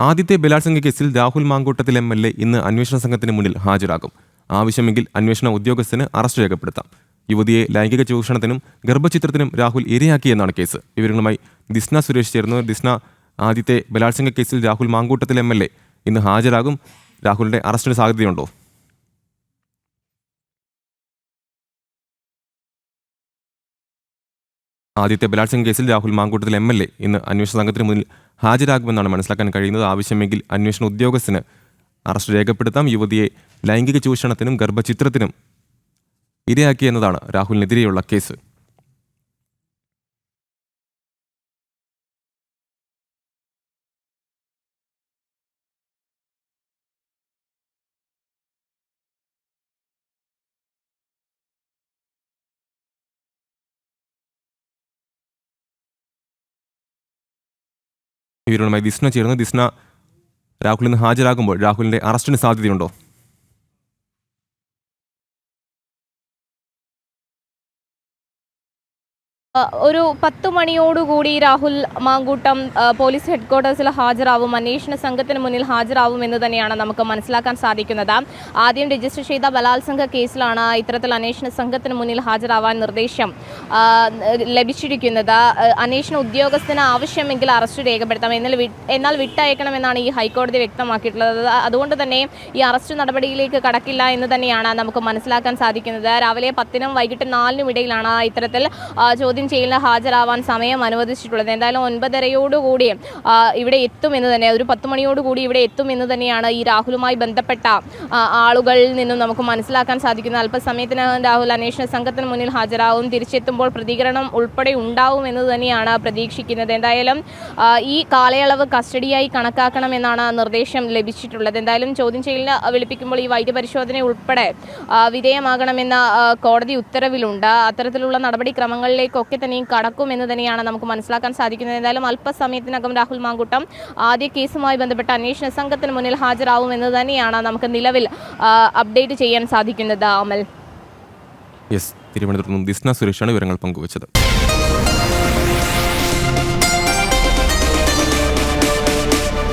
ആദ്യത്തെ ബലാത്സംഗ കേസിൽ Rahul Mamkootathil M L A ഇന്ന് അന്വേഷണ സംഘത്തിന് മുന്നിൽ ഹാജരാകും. ആവശ്യമെങ്കിൽ അന്വേഷണ ഉദ്യോഗസ്ഥന് അറസ്റ്റ് രേഖപ്പെടുത്താം. യുവതിയെ ലൈംഗിക ചൂഷണത്തിനും ഗർഭചിത്രത്തിനും രാഹുൽ ഇരയാക്കിയെന്നാണ് കേസ്. വിവരങ്ങളുമായി ദിസ്ന സുരേഷ് ചേർന്നു ദിസ്ന ആദ്യത്തെ ബലാത്സംഗ കേസിൽ Rahul Mamkootathil M L A ഇന്ന് ഹാജരാകും. രാഹുലിന്റെ അറസ്റ്റിന് സാധ്യതയുണ്ടോ? ആദ്യത്തെ ബലാത്സംഗ കേസിൽ Rahul Mamkootathil M L A. ഇന്ന് അന്വേഷണ സംഘത്തിന് മുന്നിൽ ഹാജരാകുമെന്നാണ് മനസ്സിലാക്കാൻ കഴിയുന്നത്. ആവശ്യമെങ്കിൽ അന്വേഷണ ഉദ്യോഗസ്ഥന് അറസ്റ്റ് രേഖപ്പെടുത്താം. യുവതിയെ ലൈംഗിക ചൂഷണത്തിനും ഗർഭചിത്രത്തിനും ഇരയാക്കി എന്നതാണ് രാഹുലിനെതിരെയുള്ള കേസ്. ഇവരുമായി ദിസ്ന ചേർന്ന് ദിസ്ന രാഹുലിന് ഹാജരാകുമ്പോൾ രാഹുലിന്റെ അറസ്റ്റിന് സാധ്യതയുണ്ടോ? ഒരു പത്ത് മണിയോടുകൂടി രാഹുൽ മാങ്കൂട്ടം പോലീസ് ഹെഡ്ക്വാർട്ടേഴ്സിൽ ഹാജരാവും അന്വേഷണ സംഘത്തിന് മുന്നിൽ ഹാജരാവും എന്ന് തന്നെയാണ് നമുക്ക് മനസ്സിലാക്കാൻ സാധിക്കുന്നത്. ആദ്യം രജിസ്റ്റർ ചെയ്ത ബലാത്സംഗ കേസിലാണ് ഇത്തരത്തിൽ അന്വേഷണ സംഘത്തിന് മുന്നിൽ ഹാജരാവാൻ നിർദ്ദേശം ലഭിച്ചിരിക്കുന്നത്. അന്വേഷണ ഉദ്യോഗസ്ഥന് ആവശ്യമെങ്കിൽ അറസ്റ്റ് രേഖപ്പെടുത്താം. എന്നാൽ എന്നാൽ വിട്ടയക്കണമെന്നാണ് ഈ ഹൈക്കോടതി വ്യക്തമാക്കിയിട്ടുള്ളത്. അതുകൊണ്ട് തന്നെ ഈ അറസ്റ്റ് നടപടിയിലേക്ക് കടക്കില്ല എന്ന് തന്നെയാണ് നമുക്ക് മനസ്സിലാക്കാൻ സാധിക്കുന്നത്. രാവിലെ പത്തിനും വൈകിട്ട് നാലിനും ഇടയിലാണ് ഇത്തരത്തിൽ ചോദ്യം ചെയ്യലിന് ഹാജരാവാൻ സമയം അനുവദിച്ചിട്ടുള്ളത്. എന്തായാലും ഒൻപതരയോടുകൂടി ഇവിടെ എത്തുമെന്ന് തന്നെ ഒരു പത്ത് മണിയോടുകൂടി ഇവിടെ എത്തുമെന്ന് തന്നെയാണ് ഈ രാഹുലുമായി ബന്ധപ്പെട്ട ആളുകളിൽ നിന്നും നമുക്ക് മനസ്സിലാക്കാൻ സാധിക്കുന്നത്. അല്പസമയത്തിനകം രാഹുൽ അന്വേഷണ സംഘത്തിന് മുന്നിൽ ഹാജരാവും. തിരിച്ചെത്തുമ്പോൾ പ്രതികരണം ഉൾപ്പെടെ ഉണ്ടാവും എന്ന് തന്നെയാണ് പ്രതീക്ഷിക്കുന്നത്. എന്തായാലും ഈ കാലയളവ് കസ്റ്റഡിയായി കണക്കാക്കണമെന്നാണ് നിർദ്ദേശം ലഭിച്ചിട്ടുള്ളത്. എന്തായാലും ചോദ്യം ചെയ്യലിന് വിളിപ്പിക്കുമ്പോൾ ഈ വൈദ്യപരിശോധന ഉൾപ്പെടെ ആ, വിധേയമാകണമെന്ന കോടതി ഉത്തരവിലുണ്ട്. അത്തരത്തിലുള്ള നടപടിക്രമങ്ങളിലേക്കൊക്കെ തന്നെയും കടക്കുമെന്ന് തന്നെയാണ് നമുക്ക് മനസ്സിലാക്കാൻ സാധിക്കുന്നത്. എന്തായാലും അല്പസമയത്തിനകം രാഹുൽ മാങ്കുട്ടം ആദ്യ കേസുമായി ബന്ധപ്പെട്ട അന്വേഷണ സംഘത്തിന് മുന്നിൽ ഹാജരാവുമെന്ന് തന്നെയാണ് നമുക്ക് നിലവിൽ അപ്ഡേറ്റ് ചെയ്യാൻ സാധിക്കുന്നത്. അമൽ. യെസ് തിരുവനന്തപുരത്ത് നിന്നും ദിസ്ന സുരേഷാണ് വിവരങ്ങൾ പങ്കുവച്ചത്.